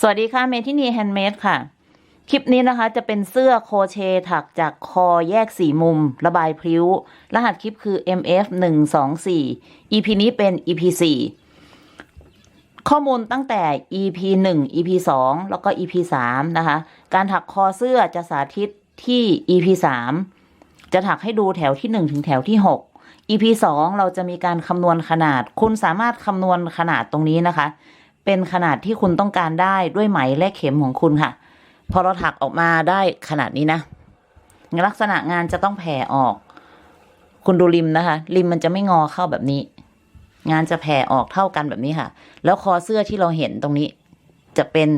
สวัสดีค่ะเมทินีแฮนด์เมดค่ะ คลิปนี้นะคะจะเป็นเสื้อโคเชถักจากคอแยกสี่มุม ระบายพริ้ว รหัสคลิปคือ MF 1 2 4 EP นี้เป็น EP 4ข้อมูลตั้งแต่ EP 1 EP 2 แล้วก็ EP 3 นะคะ การถักคอเสื้อจะสาธิตที่ EP 3 จะถักให้ดูแถวที่ 1 ถึงแถวที่ 6 EP 2 เราจะมีการคำนวณขนาด คุณสามารถคำนวณขนาดตรงนี้นะคะ เป็นขนาดที่คุณต้องการได้ด้วยไหมและเข็มของคุณค่ะ พอเราถักออกมาได้ขนาดนี้นะ ลักษณะงานจะต้องแผ่ออก คุณดูริมนะคะ ริมมันจะไม่งอเข้าแบบนี้ งานจะแผ่ออกเท่ากันแบบนี้ค่ะ แล้วคอเสื้อที่เราเห็นตรงนี้ จะเป็น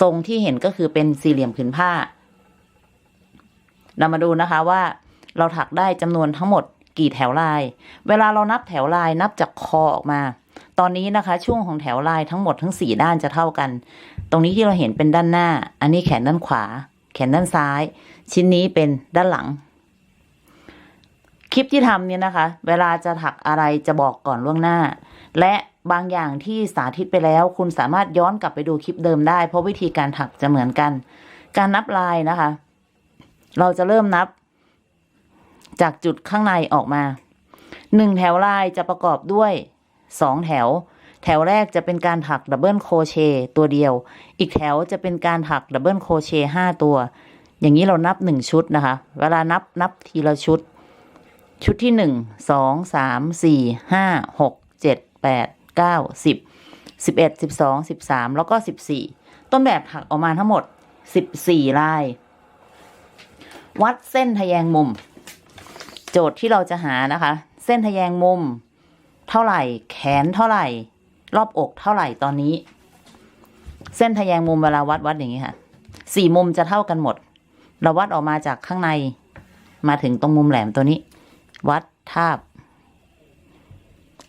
ทรงที่เห็นก็คือเป็นสี่เหลี่ยมผืนผ้า เรามาดูนะคะว่าเราถักได้จำนวนทั้งหมดกี่แถวลาย เวลาเรานับแถวลายนับจากคอออกมา ตอนนี้นะคะ ช่วงของแถวลายทั้งหมดทั้งสี่ด้านจะเท่ากัน ตรงนี้ที่เราเห็นเป็นด้านหน้า อันนี้แขนด้านขวา แขนด้านซ้าย ชิ้นนี้เป็นด้านหลัง คลิปที่ทำเนี่ยนะคะ เวลาจะถักอะไรจะบอกก่อนล่วงหน้า และบางอย่างที่สาธิตไปแล้ว คุณสามารถย้อนกลับไปดูคลิปเดิมได้ เพราะวิธีการถักจะเหมือนกัน การนับลายนะคะ เราจะเริ่มนับ จากจุดข้างในออกมาหนึ่งแถวลายจะประกอบด้วย สองแถว แถวแรกจะเป็นการถักดับเบิลโครเชต์ตัวเดียว อีกแถวจะเป็นการถักดับเบิลโครเชต์ห้าตัว อย่างนี้เรานับหนึ่งชุดนะคะ เวลานับนับทีละชุด ชุดที่หนึ่งสองสามสี่ห้าหกเจ็ดแปดเก้าสิบสิบเอ็ดสิบสองสิบสามแล้วก็สิบสี่ต้นแบบถักออกมาทั้งหมดสิบสี่ลาย วัดเส้นทะแยงมุม โจทย์ที่เราจะหานะคะ เส้นทะแยงมุม เท่าไหร่ แขนเท่าไหร่ รอบอกเท่าไหร่ตอนนี้ เส้นทะแยงมุมเวลาวัดวัดอย่างนี้ค่ะสี่มุมจะเท่ากันหมด เราวัดออกมาจากข้างใน มาถึงตรงมุมแหลมตัวนี้ วัดทาบ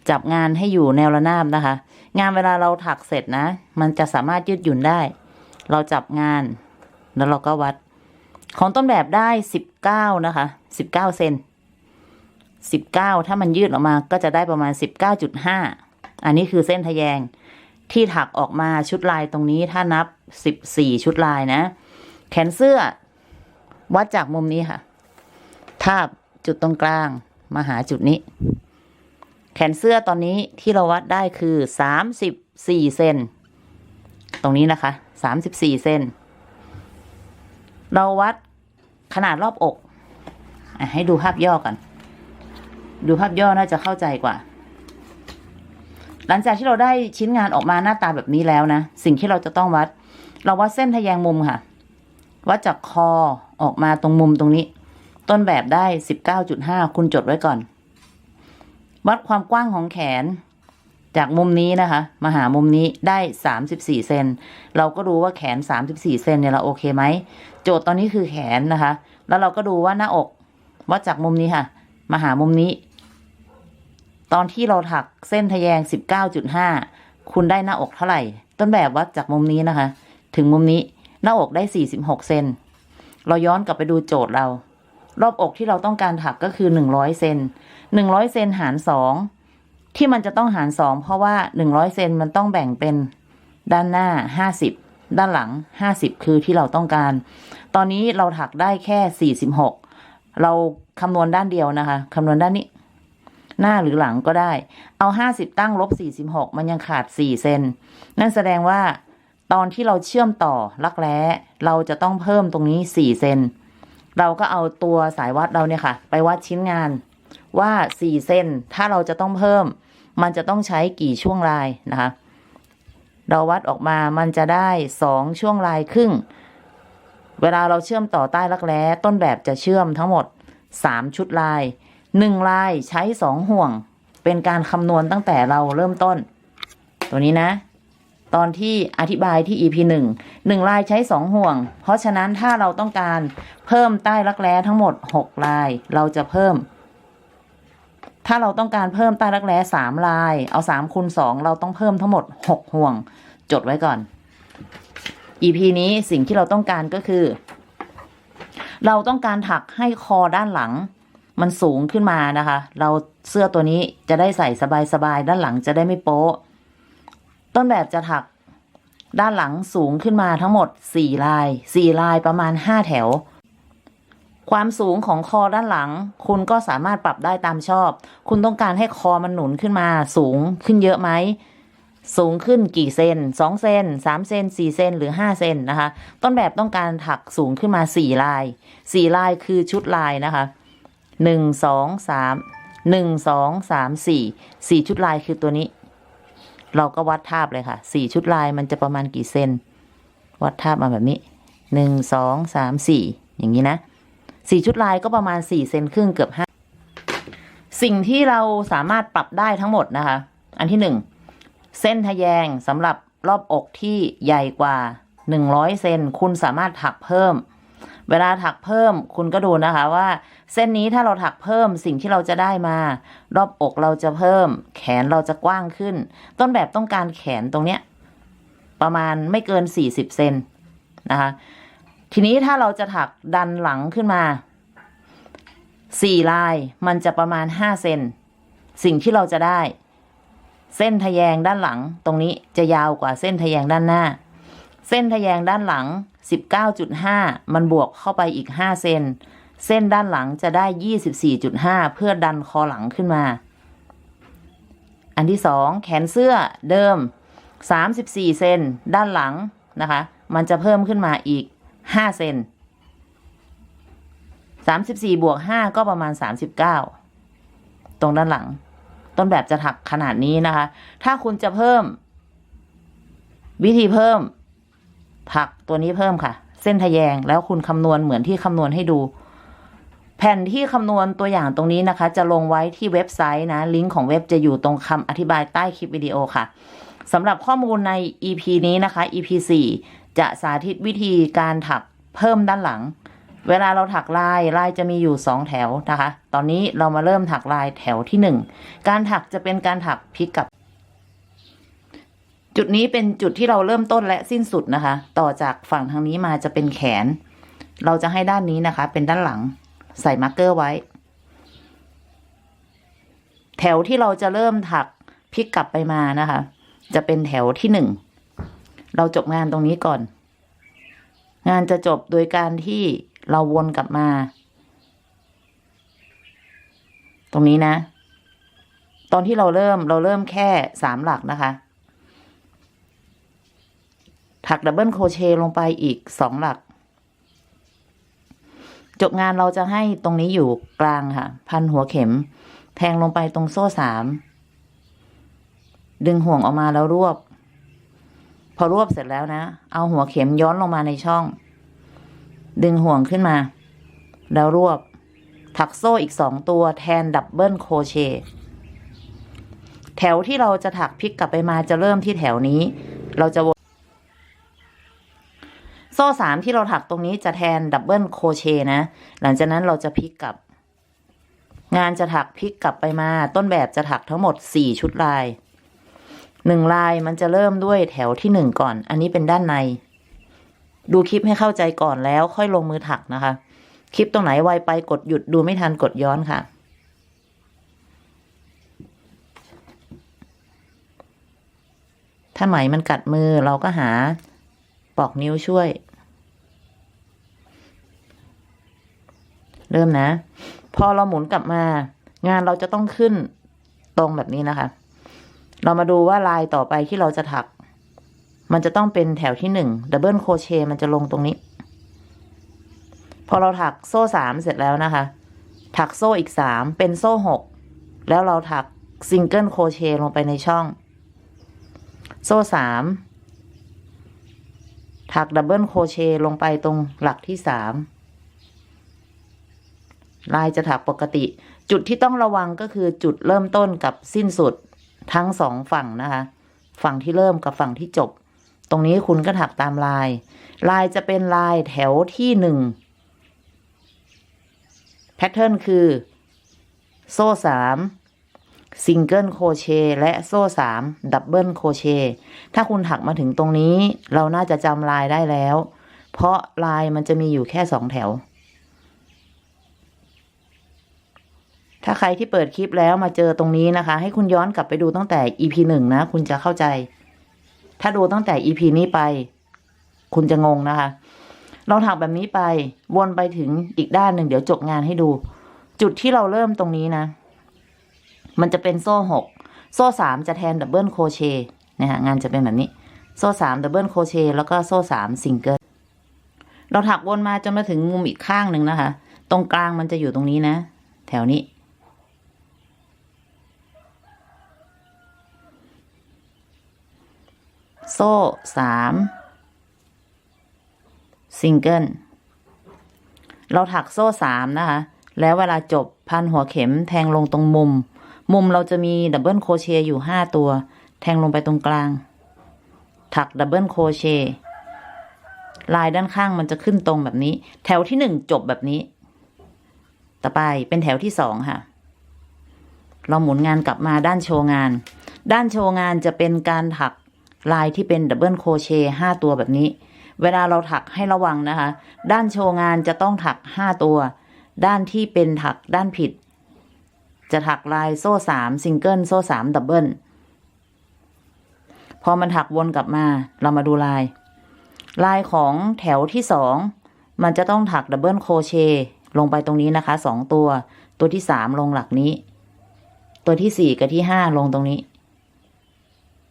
จับงานให้อยู่แนวระนาบนะคะ งานเวลาเราถักเสร็จนะ มันจะสามารถยืดหยุ่นได้ เราจับงาน แล้วเราก็วัด ของต้นแบบได้สิบเก้านะคะสิบเก้าเซน สิบเก้าถ้ามันยืดออกมาก็จะได้ประมาณสิบเก้าจุดห้าอันนี้คือเส้นทะแยงที่ถักออกมาชุดลายตรงนี้ถ้านับสิบสี่ชุดลายนะ แขนเสื้อ วัดจากมุมนี้ค่ะ ทาบจุดตรงกลางมาหาจุดนี้ แขนเสื้อตอนนี้ที่เราวัดได้คือสามสิบสี่เซนตรงนี้นะคะสามสิบสี่เซนเราวัดขนาดรอบอกอให้ดูภาพย่อกัน ดูภาพย่อน่าจะเข้าใจกว่า หลังจากที่เราได้ชิ้นงานออกมาหน้าตาแบบนี้แล้วนะ สิ่งที่เราจะต้องวัด เราวัดเส้นทะแยงมุมค่ะ วัดจากคอออกมาตรงมุมตรงนี้ ต้นแบบได้สิบเก้าจุดห้าคุณจดไว้ก่อน วัดความกว้างของแขน จากมุมนี้นะคะ มาหามุมนี้ได้สามสิบสี่เซนเราก็ดูว่าแขนสามสิบสี่เซนเนี่ยเราโอเคไหมโจทย์ตอนนี้คือแขนนะคะ แล้วเราก็ดูว่าหน้าอกวัดจากมุมนี้ค่ะ มาหามุมนี้ ตอนที่เราถักเส้นทะแยงสิบเก้าจุดห้าคุณได้หน้าอกเท่าไหร่ ต้นแบบวัดจากมุมนี้นะคะ ถึงมุมนี้หน้าอกได้สี่สิบหกเซนเราย้อนกลับไปดูโจทย์เรา รอบอกที่เราต้องการถักก็คือหนึ่งร้อยเซนหนึ่งร้อยเซนหารสองที่มันจะต้องหารสองเพราะว่าหนึ่งร้อยเซนมันต้องแบ่งเป็นด้านหน้าห้าสิบด้านหลังห้าสิบคือที่เราต้องการ ตอนนี้เราถักได้แค่สี่สิบหกเราคำนวณด้านเดียวนะคะคำนวณด้านนี้ หน้าหรือหลังก็ได้ เอาห้าสิบตั้งลบสี่สิบหกมันยังขาดสี่เซนนั่นแสดงว่า ตอนที่เราเชื่อมต่อลักแร้เราจะต้องเพิ่มตรงนี้สี่เซนเราก็เอาตัวสายวัดเราเนี่ยค่ะ ไปวัดชิ้นงานว่าสี่เซนถ้าเราจะต้องเพิ่ม มันจะต้องใช้กี่ช่วงลายนะคะ เราวัดออกมามันจะได้สองช่วงลายครึ่ง เวลาเราเชื่อมต่อใต้รักแร้ต้นแบบจะเชื่อมทั้งหมดสามชุดลาย หนึ่งลายใช้สองห่วง เป็นการคำนวณตั้งแต่เราเริ่มต้น ตัวนี้นะ ตอนที่อธิบายที่ EP หนึ่งหนึ่งลายใช้สองห่วง เพราะฉะนั้นถ้าเราต้องการเพิ่มใต้รักแร้ทั้งหมดหกลาย เราจะเพิ่ม ถ้าเราต้องการเพิ่มใต้รักแร้สามลาย เอาสามคูณสองเราต้องเพิ่มทั้งหมดหกห่วง จดไว้ก่อน EP นี้สิ่งที่เราต้องการก็คือ เราต้องการถักให้คอด้านหลัง มันสูงขึ้นมานะคะ เราเสื้อตัวนี้จะได้ใส่สบายๆด้านหลังจะได้ไม่โป๊ะ ต้นแบบจะถักด้านหลังสูงขึ้นมาทั้งหมด 4 ลาย 4 ลายประมาณ 5 แถว ความสูงของคอด้านหลัง คุณก็สามารถปรับได้ตามชอบ คุณต้องการให้คอมันหนุนขึ้นมา สูงขึ้นเยอะไหม สูงขึ้นกี่เซน2เซน3เซน4เซนหรือ 5 เซนนะคะ ต้นแบบต้องการถักสูงขึ้นมา 4 ลาย 4 ลายคือชุดลายนะคะ 1 2 3 1 2 3 4 4 ชุดลายคือตัวนี้ เราก็วัดทาบเลยค่ะ 4 ชุดลายมันจะประมาณกี่เซนวัดทาบมาแบบนี้ 1 2 3 4 อย่างนี้นะ 4 ชุดลายก็ประมาณ 4 เซนครึ่งเกือบ 5 สิ่งที่เราสามารถปรับได้ทั้งหมดนะคะ อันที่ 1 เส้นทะแยงสำหรับรอบอกที่ใหญ่กว่า 100 เซนคุณสามารถถักเพิ่ม เวลาถักเพิ่มคุณก็ดูนะคะว่า เส้นนี้ถ้าเราถักเพิ่มสิ่งที่เราจะได้มา รอบอกเราจะเพิ่ม แขนเราจะกว้างขึ้น ต้นแบบต้องการแขนตรงเนี้ยประมาณไม่เกิน 40 เซนนะคะ ทีนี้ถ้าเราจะถักดันหลังขึ้นมา 4 ลายมันจะประมาณ 5 เซนสิ่งที่เราจะได้ เส้นทะแยงด้านหลัง ตรงนี้จะยาวกว่าเส้นทะแยงด้านหน้า เส้นทะแยงด้านหลัง 19.5 มันบวกเข้าไปอีก 5 เซน เส้นด้านหลังจะได้ 24.5 เพื่อดันคอหลังขึ้นมา อันที่สองแขนเสื้อเดิม 34 เซนด้านหลังนะคะ มันจะเพิ่มขึ้นมาอีก 5 เซน 34 บวก 5 ก็ประมาณ 39 ตรงด้านหลัง ต้นแบบจะถักขนาดนี้นะคะ ถ้าคุณจะเพิ่ม วิธีเพิ่ม ถักตัวนี้เพิ่มค่ะ เส้นทะแยงแล้วคุณคำนวณเหมือนที่คำนวณให้ดู แผ่นที่คำนวณตัวอย่างตรงนี้นะคะ จะลงไว้ที่เว็บไซต์นะลิงก์ของเว็บจะอยู่ตรงคำอธิบายใต้คลิปวิดีโอค่ะสำหรับข้อมูลใน EP นี้นะคะ EP 4 จะสาธิตวิธีการถักเพิ่มด้านหลัง เวลาเราถักลายลายจะมีอยู่ 2 แถวนะคะ ตอนนี้เรามาเริ่มถักลายแถวที่ 1 การถักจะเป็นการถักพลิกกับ จุดนี้เป็นจุดที่เราเริ่มต้นและสิ้นสุดนะคะ ต่อจากฝั่งทางนี้มาจะเป็นแขน เราจะให้ด้านนี้นะคะ เป็นด้านหลัง ใส่มาร์กเกอร์ไว้ แถวที่เราจะเริ่มถักพลิกกลับไปมานะคะ จะเป็นแถวที่หนึ่ง เราจบงานตรงนี้ก่อน งานจะจบโดยการที่เราวนกลับมา ตรงนี้นะ ตอนที่เราเริ่มเราเริ่มแค่สามหลักนะคะ ถักดับเบิลโครเชต์ลงไปอีกสองหลัก จบงานเราจะให้ตรงนี้อยู่กลางค่ะ พันหัวเข็ม แทงลงไปตรงโซ่สาม ดึงห่วงออกมาแล้วรวบ พอรวบเสร็จแล้วนะ เอาหัวเข็มย้อนลงมาในช่อง ดึงห่วงขึ้นมา แล้วรวบ ถักโซ่อีกสองตัวแทนดับเบิลโครเชต์แถวที่เราจะถักพลิกกลับไปมาจะเริ่มที่แถวนี้ เราจะวน ซ่สามที่เราถักตรงนี้จะแทนดับเบิลโครเชต์นะ หลังจากนั้นเราจะพลิกกลับ งานจะถักพลิกกลับไปมา ต้นแบบจะถักทั้งหมดสี่ชุดลายหนึ่งลายมันจะเริ่มด้วยแถวที่หนึ่งก่อน อันนี้เป็นด้านใน ดูคลิปให้เข้าใจก่อนแล้วค่อยลงมือถักนะคะ คลิปตรงไหนไวไปกดหยุดดูไม่ทันกดย้อนค่ะถ้าไหมมันกัดมือเราก็หาปอกนิ้วช่วย เริ่มนะ พอเราหมุนกลับมา งานเราจะต้องขึ้นตรงแบบนี้นะคะ เรามาดูว่าลายต่อไปที่เราจะถัก มันจะต้องเป็นแถวที่หนึ่งดับเบิลโคเชมันจะลงตรงนี้ พอเราถักโซ่สามเสร็จแล้วนะคะ ถักโซ่อีกสามเป็นโซ่หกแล้วเราถักซิงเกิลโคเชลงไปในช่อง โซ่สามถักดับเบิลโคเชลงไปตรงหลักที่สาม ลายจะถักปกติ จุดที่ต้องระวังก็คือจุดเริ่มต้นกับสิ้นสุดทั้งสองฝั่งนะคะ ฝั่งที่เริ่มกับฝั่งที่จบ ตรงนี้คุณก็ถักตามลาย ลายจะเป็นลายแถวที่หนึ่งแพทเทิร์นคือ โซ่สามซิงเกิลโคเชและโซ่สามดับเบิลโคเชถ้าคุณถักมาถึงตรงนี้ เราน่าจะจำลายได้แล้ว เพราะลายมันจะมีอยู่แค่สองแถว ถ้าใครที่เปิดคลิปแล้วมาเจอตรงนี้นะคะ ให้คุณย้อนกลับไปดูตั้งแต่ EP หนึ่งนะ คุณจะเข้าใจ ถ้าดูตั้งแต่ EP นี้ไป คุณจะงงนะคะ เราถักแบบนี้ไปวนไปถึงอีกด้านหนึ่งเดี๋ยวจบงานให้ดู จุดที่เราเริ่มตรงนี้นะ มันจะเป็นโซ่หกโซ่สามจะแทนดับเบิลโคเชนะฮะงานจะเป็นแบบนี้ โซ่สามดับเบิลโคเชแล้วก็โซ่สามซิงเกิลเราถักวนมาจนมาถึงมุมอีกข้างหนึ่งนะคะ ตรงกลางมันจะอยู่ตรงนี้นะ แถวนี้ โซ่สามซิงเกิลเราถักโซ่สามนะคะ แล้วเวลาจบพันหัวเข็มแทงลงตรงมุม มุมเราจะมีดับเบิลโครเชต์อยู่ห้าตัว แทงลงไปตรงกลาง ถักดับเบิลโครเชต์ลายด้านข้างมันจะขึ้นตรงแบบนี้ แถวที่หนึ่งจบแบบนี้ ต่อไปเป็นแถวที่สองค่ะ เราหมุนงานกลับมาด้านโชว์งาน ด้านโชว์งานจะเป็นการถัก ลายที่เป็นดับเบิลโคเชต์ห้าตัวแบบนี้ เวลาเราถักให้ระวังนะคะ ด้านโชว์งานจะต้องถักห้าตัว ด้านที่เป็นถักด้านผิด จะถักลายโซ่สามซิงเกิลโซ่สามดับเบิลพอมันถักวนกลับมาเรามาดูลาย ลายของแถวที่สองมันจะต้องถักดับเบิลโคเชต์ลงไปตรงนี้นะคะสองตัว ตัวที่สามลงหลักนี้ ตัวที่สี่กับที่ห้าลงตรงนี้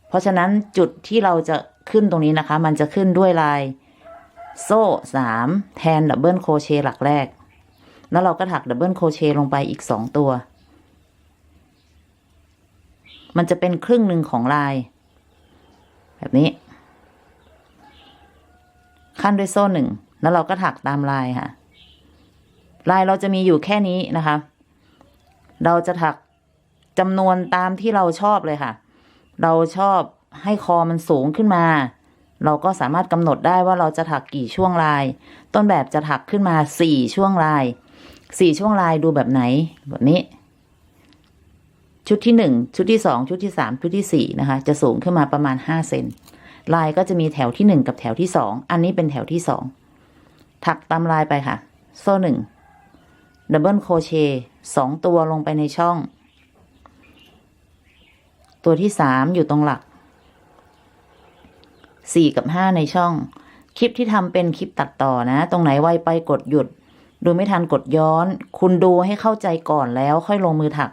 เพราะฉะนั้นจุดที่เราจะขึ้นตรงนี้นะคะ มันจะขึ้นด้วยลายโซ่สามแทนดับเบิลโครเชต์หลักแรก แล้วเราก็ถักดับเบิลโครเชต์ลงไปอีกสองตัว มันจะเป็นครึ่งหนึ่งของลาย แบบนี้ ขั้นด้วยโซ่หนึ่งแล้วเราก็ถักตามลายค่ะ ลายเราจะมีอยู่แค่นี้นะคะ เราจะถักจำนวนตามที่เราชอบเลยค่ะ เราชอบให้คอมันสูงขึ้นมา เราก็สามารถกำหนดได้ว่าเราจะถักกี่ช่วงลาย ต้นแบบจะถักขึ้นมาสี่ช่วงลายสี่ช่วงลายดูแบบไหนแบบนี้ ชุดที่หนึ่งชุดที่สองชุดที่สามชุดที่สี่นะคะ จะสูงขึ้นมาประมาณห้าเซนลายก็จะมีแถวที่หนึ่งกับแถวที่สองอันนี้เป็นแถวที่สองถักตามลายไปค่ะ โซ่หนึ่งดับเบิลโคเชต์สองตัวลงไปในช่อง ตัวที่สามอยู่ตรงหลักสี่กับห้าในช่อง คลิปที่ทำเป็นคลิปตัดต่อนะ ตรงไหนไวไปกดหยุด ดูไม่ทันกดย้อน คุณดูให้เข้าใจก่อนแล้วค่อยลงมือถัก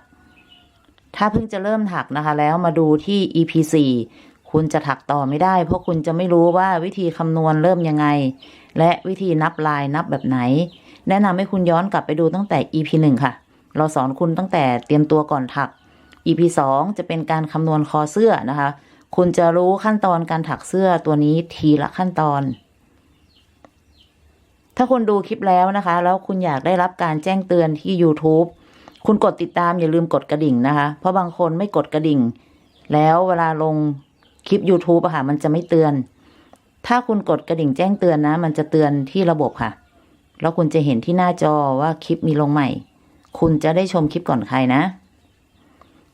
ถ้าเพิ่งจะเริ่มถักนะคะ แล้วมาดูที่ EP 4คุณจะถักต่อไม่ได้ เพราะคุณจะไม่รู้ว่าวิธีคำนวณเริ่มยังไง และวิธีนับลายนับแบบไหน แนะนำให้คุณย้อนกลับไปดูตั้งแต่ EP 1ค่ะ เราสอนคุณตั้งแต่เตรียมตัวก่อนถัก EP 2 จะเป็นการคำนวณคอเสื้อนะคะ คุณจะรู้ขั้นตอนการถักเสื้อตัวนี้ทีละขั้นตอน ถ้าคุณดูคลิปแล้วนะคะ แล้วคุณอยากได้รับการแจ้งเตือนที่ YouTube คุณกดติดตามอย่าลืมกดกระดิ่งนะคะ เพราะบางคนไม่กดกระดิ่ง แล้วเวลาลงคลิป YouTube อะค่ะ มันจะไม่เตือน ถ้าคุณกดกระดิ่งแจ้งเตือนนะ มันจะเตือนที่ระบบค่ะ แล้วคุณจะเห็นที่หน้าจอว่าคลิปมีลงใหม่ คุณจะได้ชมคลิปก่อนใครนะ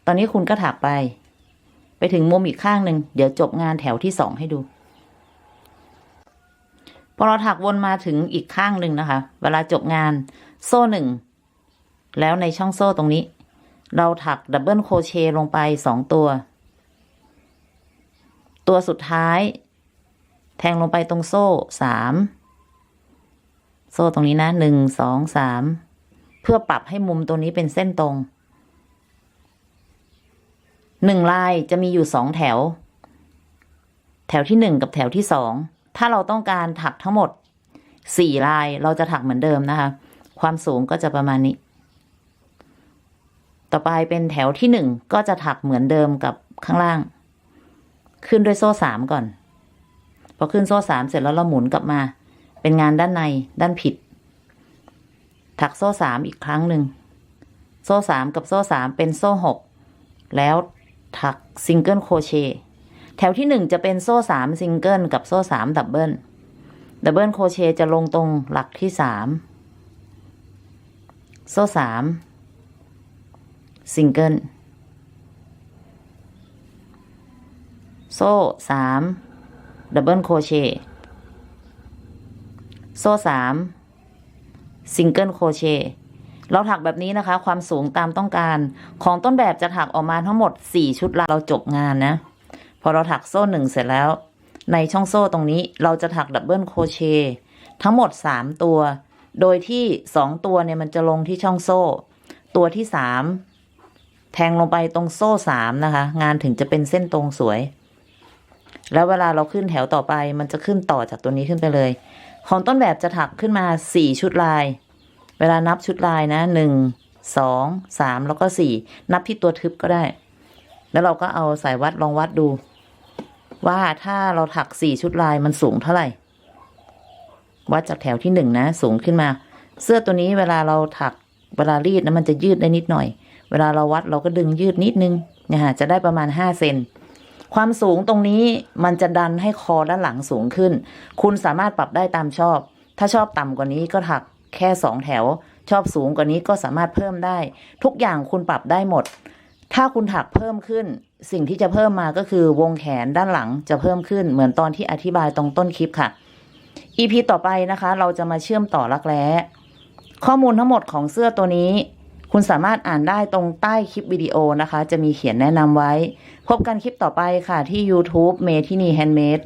ตอนนี้คุณก็ถักไป ไปถึงมุมอีกข้างหนึ่งเดี๋ยวจบงานแถวที่สองให้ดู พอเราถักวนมาถึงอีกข้างหนึ่งนะคะ เวลาจบงานโซ่หนึ่งแล้วในช่องโซ่ตรงนี้ เราถักดับเบิลโคเชต์ลงไปสองตัว ตัวสุดท้าย แทงลงไปตรงโซ่สามโซ่ตรงนี้นะหนึ่งสองสามเพื่อปรับให้มุมตัวนี้เป็นเส้นตรง หนึ่งลายจะมีอยู่สองแถว แถวที่หนึ่งกับแถวที่สอง ถ้าเราต้องการถักทั้งหมดสี่ลายเราจะถักเหมือนเดิมนะคะ ความสูงก็จะประมาณนี้ ต่อไปเป็นแถวที่หนึ่งก็จะถักเหมือนเดิมกับข้างล่าง ขึ้นด้วยโซ่สามก่อน พอขึ้นโซ่สามเสร็จแล้วเราหมุนกลับมา เป็นงานด้านในด้านผิด ถักโซ่สามอีกครั้งหนึ่ง โซ่สามกับโซ่สามเป็นโซ่หกแล้ว ถักซิงเกิลโครเชต์แถวที่หนึ่งจะเป็นโซ่สามซิงเกิลกับโซ่สามดับเบิลดับเบิลโครเชต์จะลงตรงหลักที่สามโซ่สามซิงเกิลโซ่สามดับเบิลโครเชต์โซ่สามซิงเกิลโครเชต์ เราถักแบบนี้นะคะ ความสูงตามต้องการ ของต้นแบบจะถักออกมาทั้งหมด 4 ชุดละเราจบงานนะ พอเราถักโซ่หนึ่งเสร็จแล้ว ในช่องโซ่ตรงนี้เราจะถักดับเบิลโคเชต์ทั้งหมด 3 ตัว โดยที่ 2 ตัวเนี่ยมันจะลงที่ช่องโซ่ ตัวที่ 3 แทงลงไปตรงโซ่ 3 นะคะ งานถึงจะเป็นเส้นตรงสวย แล้วเวลาเราขึ้นแถวต่อไปมันจะขึ้นต่อจากตัวนี้ขึ้นไปเลย ของต้นแบบจะถักขึ้นมา 4 ชุดลาย เวลานับชุดลายนะ1 2 3แล้วก็4นับที่ตัวทึบก็ได้ แล้วเราก็เอาสายวัดลองวัดดู ว่าถ้าเราถัก4ชุดลายมันสูงเท่าไหร่ วัดจากแถวที่1นะ สูงขึ้นมา เสื้อตัวนี้เวลาเราถักเวลารีดนะมันจะยืดได้นิดหน่อย เวลาเราวัดเราก็ดึงยืดนิดนึงเนี่ยฮะจะได้ประมาณ5เซนความสูงตรงนี้มันจะดันให้คอด้านหลังสูงขึ้น คุณสามารถปรับได้ตามชอบ ถ้าชอบต่ำกว่านี้ก็ถัก แค่สองแถว ชอบสูงกว่านี้ก็สามารถเพิ่มได้ ทุกอย่างคุณปรับได้หมด ถ้าคุณถักเพิ่มขึ้น สิ่งที่จะเพิ่มมาก็คือวงแขนด้านหลังจะเพิ่มขึ้นเหมือนตอนที่อธิบายตรงต้นคลิปค่ะ EP ต่อไปนะคะ เราจะมาเชื่อมต่อรักแร้ข้อมูลทั้งหมดของเสื้อตัวนี้ คุณสามารถอ่านได้ตรงใต้คลิปวิดีโอนะคะ จะมีเขียนแนะนำไว้ พบกันคลิปต่อไปค่ะที่ YouTube เมทินีแฮนด์เมด